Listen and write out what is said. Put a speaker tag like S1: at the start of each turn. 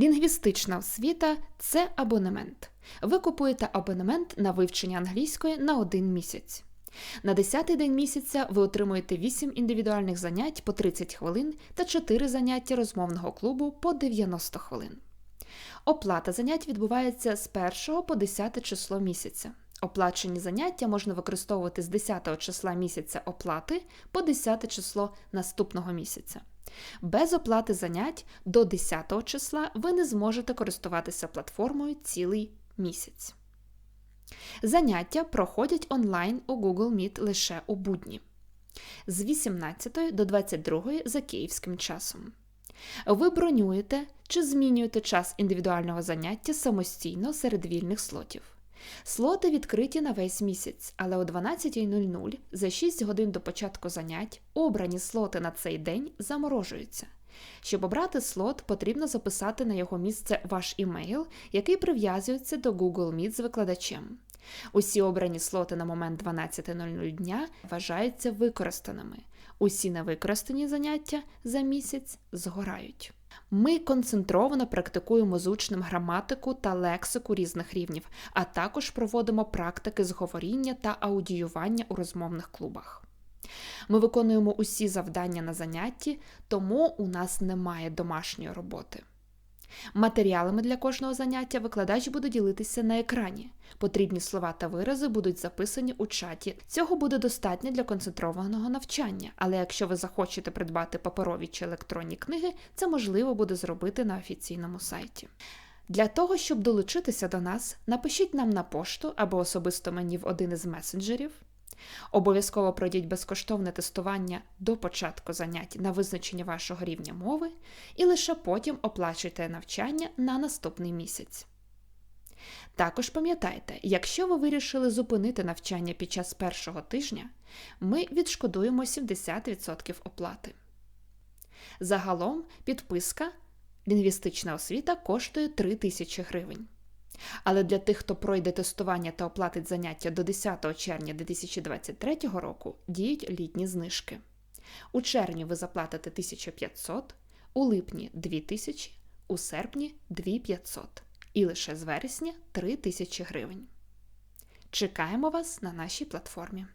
S1: Лінгвістична освіта це абонемент. Ви купуєте абонемент на вивчення англійської на один місяць. На 10-й день місяця ви отримуєте 8 індивідуальних занять по 30 хвилин та 4 заняття розмовного клубу по 90 хвилин. Оплата занять відбувається з 1 по 10 число місяця. Оплачені заняття можна використовувати з 10 числа місяця оплати по 10 число наступного місяця. Без оплати занять до 10 числа ви не зможете користуватися платформою цілий місяць. Заняття проходять онлайн у Google Meet лише у будні з 18 до 22 за київським часом. Ви бронюєте чи змінюєте час індивідуального заняття самостійно серед вільних слотів. Слоти відкриті на весь місяць, але о 12.00 за 6 годин до початку занять обрані слоти на цей день заморожуються. Щоб обрати слот, потрібно записати на його місце ваш імейл, який прив'язується до Google Meet з викладачем. Усі обрані слоти на момент 12.00 дня вважаються використаними. Усі невикористані заняття за місяць згорають. Ми концентровано практикуємо з учнем граматику та лексику різних рівнів, а також проводимо практики зговоріння та аудіювання у розмовних клубах. Ми виконуємо усі завдання на занятті, тому у нас немає домашньої роботи. Матеріалами для кожного заняття викладач буде ділитися на екрані. Потрібні слова та вирази будуть записані у чаті. Цього буде достатньо для концентрованого навчання, але якщо ви захочете придбати паперові чи електронні книги, це можливо буде зробити на офіційному сайті. Для того, щоб долучитися до нас, напишіть нам на пошту або особисто мені в один із месенджерів. Обов'язково пройдіть безкоштовне тестування до початку занять на визначення вашого рівня мови, і лише потім оплачуйте навчання на наступний місяць. Також пам'ятайте, якщо ви вирішили зупинити навчання під час першого тижня, ми відшкодуємо 70% оплати. Загалом підписка лінгвістична освіта коштує 3 тисячі гривень. Але для тих, хто пройде тестування та оплатить заняття до 10 червня 2023 року, діють літні знижки. У червні ви заплатите 1500, у липні 2000, у серпні 2500 і лише з вересня 3000 гривень. Чекаємо вас на нашій платформі.